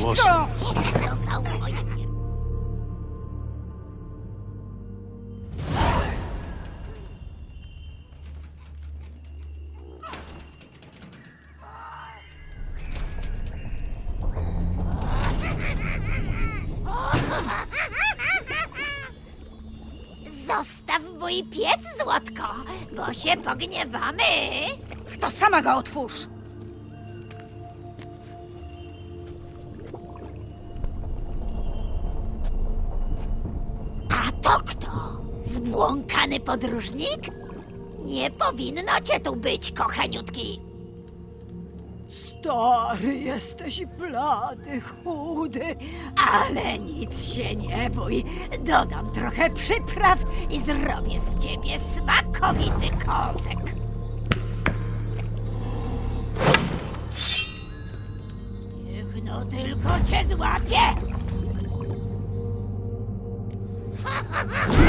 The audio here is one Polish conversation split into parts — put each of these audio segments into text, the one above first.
Pier... Zostaw mój piec, Złotko, bo się pogniewamy. To sama go otwórz! Zbłąkany podróżnik? Nie powinno cię tu być, kochaniutki. Stary jesteś blady, chudy, ale nic się nie bój. Dodam trochę przypraw I zrobię z ciebie smakowity kąsek. Niech no tylko cię złapie. No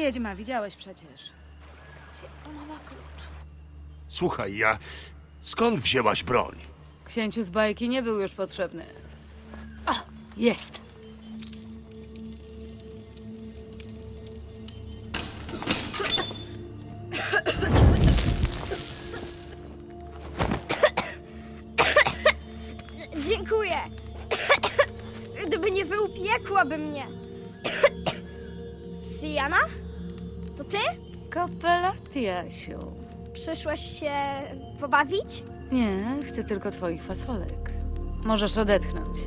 wiedźma, widziałeś przecież. Gdzie ona ma klucz? Słuchaj, ja... Skąd wzięłaś broń? Księciu z bajki nie był już potrzebny. O, jest. Dziękuję. Gdyby nie wy, upiekłaby mnie. Siana? Ty? Kopelat, Jasiu. Przyszłaś się pobawić? Nie, chcę tylko twoich fasolek. Możesz odetchnąć.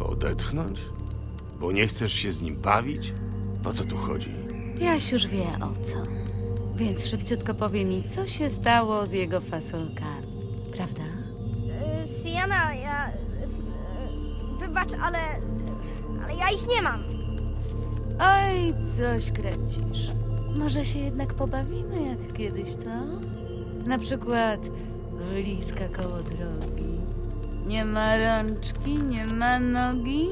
Odetchnąć? Bo nie chcesz się z nim bawić? O co tu chodzi? Jaś już wie o co. Więc szybciutko powie mi, co się stało z jego fasolkami. Prawda? Wybacz, ale... ale ja ich nie mam. Oj, coś kręcisz. Może się jednak pobawimy jak kiedyś, co? Na przykład wyliska koło drogi. Nie ma rączki, nie ma nogi.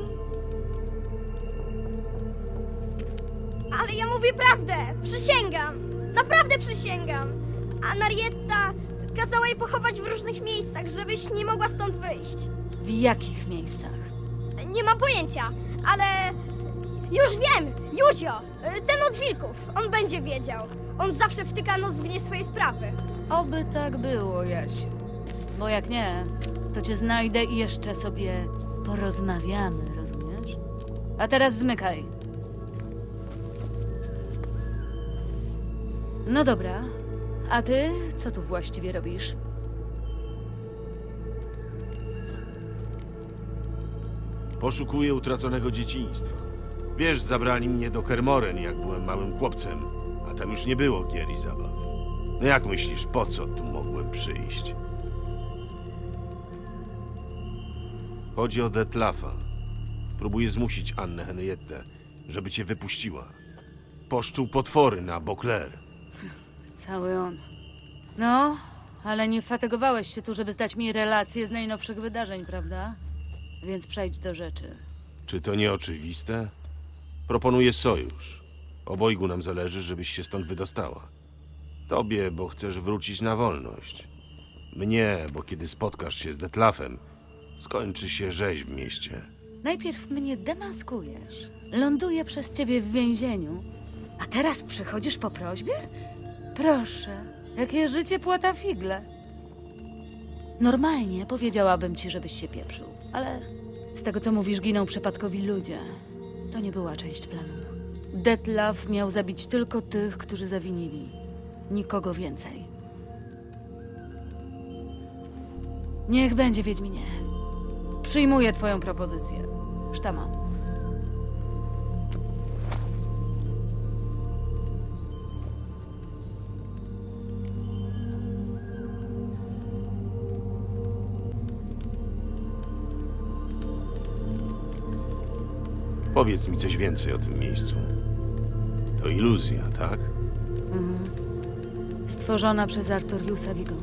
Ale ja mówię prawdę! Przysięgam! Naprawdę przysięgam! A Narietta kazała jej pochować w różnych miejscach, żebyś nie mogła stąd wyjść. W jakich miejscach? Nie mam pojęcia, ale... Już wiem! Józio! Ten od wilków. On będzie wiedział. On zawsze wtyka nos w nie swoje sprawy. Oby tak było, Jasiu. Bo jak nie, to cię znajdę i jeszcze sobie porozmawiamy, rozumiesz? A teraz zmykaj. No dobra. A ty co tu właściwie robisz? Poszukuję utraconego dzieciństwa. Wiesz, zabrali mnie do Kermoren, jak byłem małym chłopcem, a tam już nie było gier i zabaw. No jak myślisz, po co tu mogłem przyjść? Chodzi o Detlafa. Próbuję zmusić Annę Henriette, żeby cię wypuściła. Poszczuł potwory na Bokler. Cały on. No, ale nie fatygowałeś się tu, żeby zdać mi relacje z najnowszych wydarzeń, prawda? Więc przejdź do rzeczy. Czy to nie oczywiste? Proponuję sojusz. Obojgu nam zależy, żebyś się stąd wydostała. Tobie, bo chcesz wrócić na wolność. Mnie, bo kiedy spotkasz się z Detlafem, skończy się rzeź w mieście. Najpierw mnie demaskujesz. Ląduję przez ciebie w więzieniu. A teraz przychodzisz po prośbie? Proszę, jakie życie płata figle. Normalnie powiedziałabym ci, żebyś się pieprzył, ale z tego co mówisz, giną przypadkowi ludzie. To nie była część planu. Detlaf miał zabić tylko tych, którzy zawinili. Nikogo więcej. Niech będzie, Wiedźminie. Przyjmuję twoją propozycję. Sztama. Powiedz mi coś więcej o tym miejscu. To iluzja, tak? Stworzona przez Arturiusa Vigo.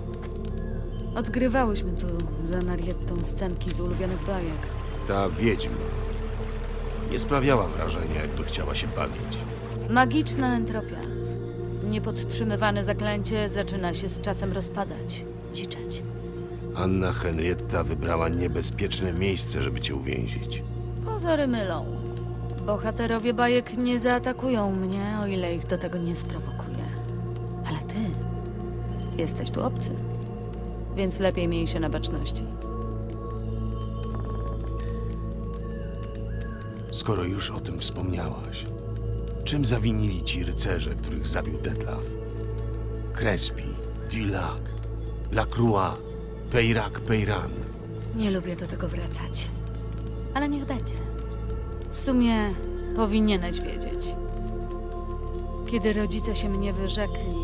Odgrywałyśmy tu za Nariettą scenki z ulubionych bajek. Ta wiedźma nie sprawiała wrażenia, jakby chciała się bawić. Magiczna entropia. Niepodtrzymywane zaklęcie zaczyna się z czasem rozpadać, dziczeć. Anna Henrietta wybrała niebezpieczne miejsce, żeby cię uwięzić. Pozory mylą. Bohaterowie bajek nie zaatakują mnie, o ile ich do tego nie sprowokuje. Ale ty jesteś tu obcy, więc lepiej miej się na baczności. Skoro już o tym wspomniałaś, czym zawinili ci rycerze, których zabił Detlaf? Crespi, Dillac, Lacroix, Peyrac Peyran. Nie lubię do tego wracać. Ale niech będzie. W sumie powinieneś wiedzieć. Kiedy rodzice się mnie wyrzekli,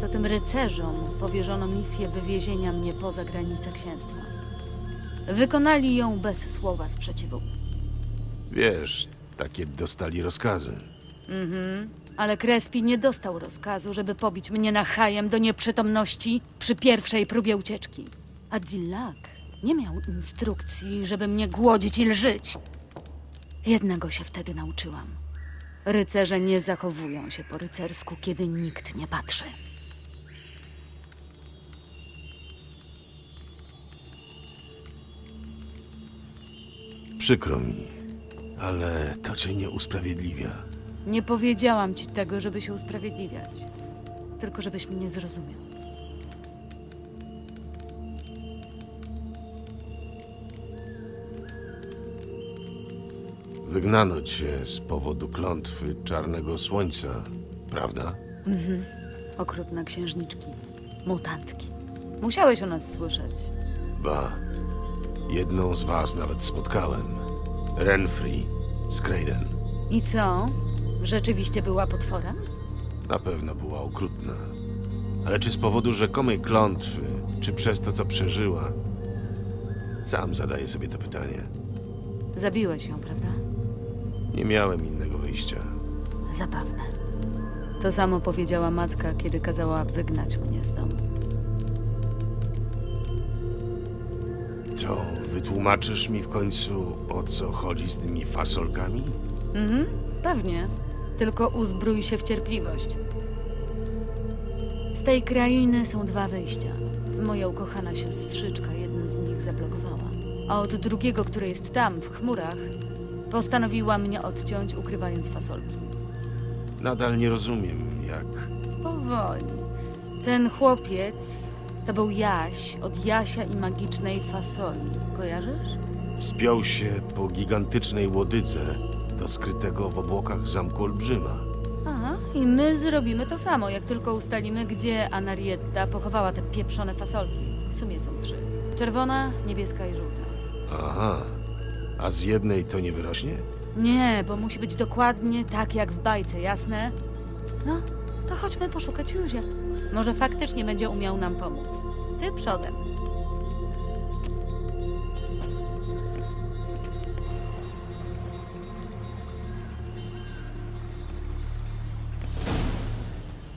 to tym rycerzom powierzono misję wywiezienia mnie poza granice księstwa. Wykonali ją bez słowa sprzeciwu. Wiesz, takie dostali rozkazy. Ale Crespi nie dostał rozkazu, żeby pobić mnie na hajem do nieprzytomności przy pierwszej próbie ucieczki. A nie miał instrukcji, żeby mnie głodzić i lżyć. Jednego się wtedy nauczyłam. Rycerze nie zachowują się po rycersku, kiedy nikt nie patrzy. Przykro mi, ale to cię nie usprawiedliwia. Nie powiedziałam ci tego, żeby się usprawiedliwiać, tylko żebyś mnie zrozumiał. Wygnano cię z powodu klątwy czarnego słońca, prawda? Okrutne księżniczki, mutantki. Musiałeś o nas słyszeć. Ba, jedną z was nawet spotkałem. Renfrey z Crayden. I co? Rzeczywiście była potworem? Na pewno była okrutna. Ale czy z powodu rzekomej klątwy, czy przez to, co przeżyła? Sam zadaję sobie to pytanie. Zabiłeś ją, prawda? Nie miałem innego wyjścia. Zabawne. To samo powiedziała matka, kiedy kazała wygnać mnie z domu. To wytłumaczysz mi w końcu, o co chodzi z tymi fasolkami? Mhm, pewnie. Tylko uzbrój się w cierpliwość. Z tej krainy są dwa wyjścia. Moja ukochana siostrzyczka jedno z nich zablokowała. A od drugiego, które jest tam, w chmurach, postanowiła mnie odciąć, ukrywając fasolki. Nadal nie rozumiem, jak. Powoli. Ten chłopiec to był Jaś od Jasia i magicznej fasoli. Kojarzysz? Wspiął się po gigantycznej łodydze do skrytego w obłokach zamku Olbrzyma. Aha, i my zrobimy to samo, jak tylko ustalimy, gdzie Anarietta pochowała te pieprzone fasolki. W sumie są trzy. Czerwona, niebieska i żółta. Aha. A z jednej to nie wyrośnie? Nie, bo musi być dokładnie tak jak w bajce, jasne? No, to chodźmy poszukać Józia. Może faktycznie będzie umiał nam pomóc. Ty przodem.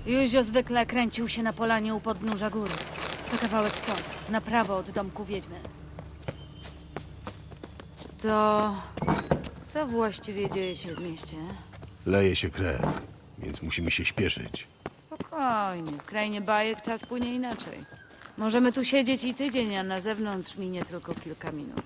Józio zwykle kręcił się na polanie u podnóża góry. To kawałek stąd, na prawo od domku wiedźmy. To co właściwie dzieje się w mieście? Leje się krew, więc musimy się śpieszyć. Spokojnie, w krainie bajek czas płynie inaczej. Możemy tu siedzieć i tydzień, a na zewnątrz minie tylko kilka minut.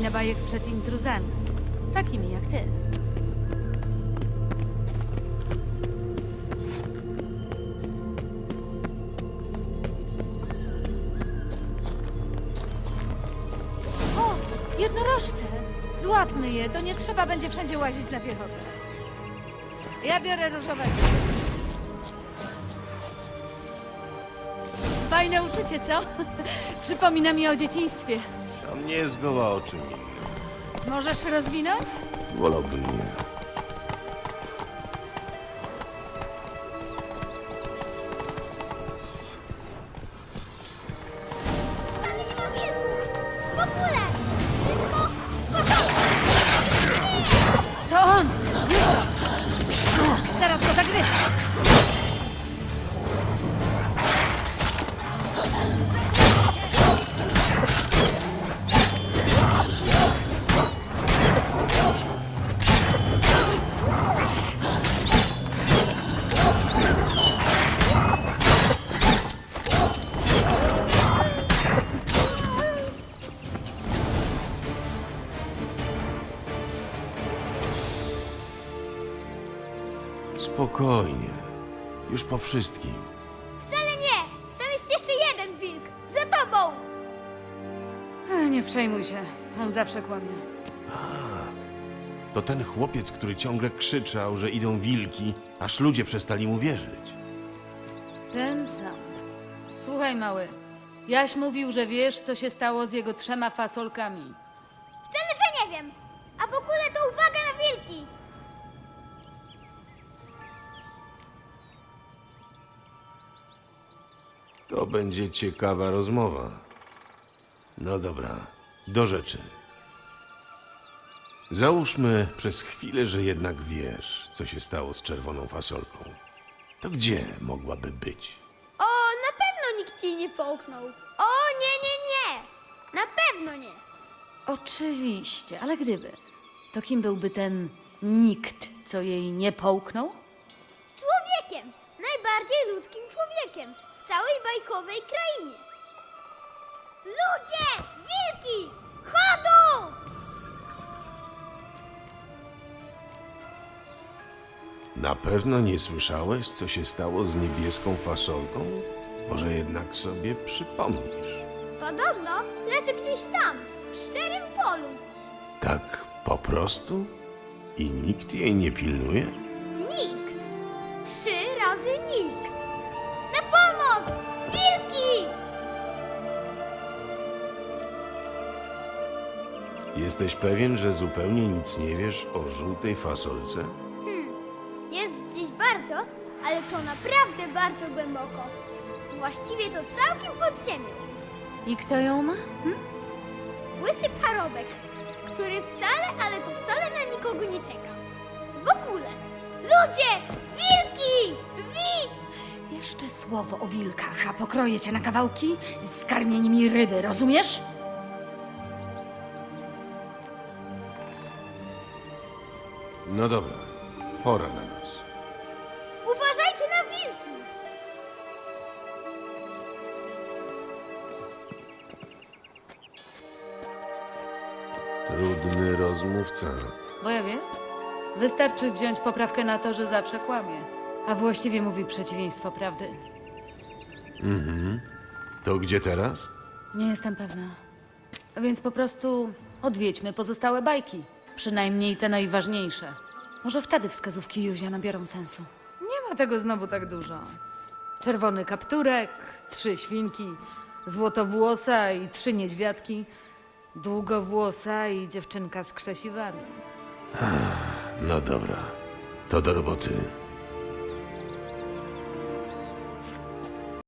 Krainę bajek przed intruzami. Takimi jak ty. O, jednorożce! Złapmy je, to nie trzeba będzie wszędzie łazić na piechotę. Ja biorę różowego. Fajne uczucie, co? Przypomina mi o dzieciństwie. Tam nie zgoła o czym innym. Możesz rozwinąć? Wolałbym nie. Spokojnie. Już po wszystkim. Wcale nie! Tam jest jeszcze jeden wilk! Za tobą! E, Nie przejmuj się, on zawsze kłamie. To ten chłopiec, który ciągle krzyczał, że idą wilki, aż ludzie przestali mu wierzyć. Ten sam. Słuchaj, mały. Jaś mówił, że wiesz, co się stało z jego trzema fasolkami. Wcale, że nie wiem! A w ogóle to uwaga na wilki! To będzie ciekawa rozmowa. No dobra, do rzeczy. Załóżmy przez chwilę, że jednak wiesz, co się stało z czerwoną fasolką. To gdzie mogłaby być? O, na pewno nikt jej nie połknął! O, nie, nie, nie! Na pewno nie! Oczywiście, ale gdyby. To kim byłby ten nikt, co jej nie połknął? Człowiekiem! Najbardziej ludzkim człowiekiem całej bajkowej krainie! Ludzie! Wilki! Chodu! Na pewno nie słyszałeś, co się stało z niebieską fasolką? Może jednak sobie przypomnisz. Podobno leży gdzieś tam, w szczerym polu. Tak po prostu? I nikt jej nie pilnuje? Nikt. Trzy razy nikt. Jesteś pewien, że zupełnie nic nie wiesz o żółtej fasolce? Jest gdzieś bardzo, ale to naprawdę bardzo głęboko. Właściwie to całkiem pod ziemią. I kto ją ma? Łysy parobek, który wcale, ale to wcale na nikogo nie czeka. W ogóle. Ludzie! Wilki! Wi! Jeszcze słowo o wilkach, a pokroję cię na kawałki i skarmię nimi ryby, rozumiesz? No dobra, pora na nas. Uważajcie na wilki! Trudny rozmówca. Bo ja wiem. Wystarczy wziąć poprawkę na to, że zawsze kłamie. A właściwie mówi przeciwieństwo prawdy. To gdzie teraz? Nie jestem pewna. A więc po prostu odwiedźmy pozostałe bajki. Przynajmniej te najważniejsze. Może wtedy wskazówki Józia nabiorą sensu. Nie ma tego znowu tak dużo. Czerwony kapturek, trzy świnki, złotowłosa i trzy niedźwiadki, długowłosa i dziewczynka z krzesiwami. No dobra, to do roboty.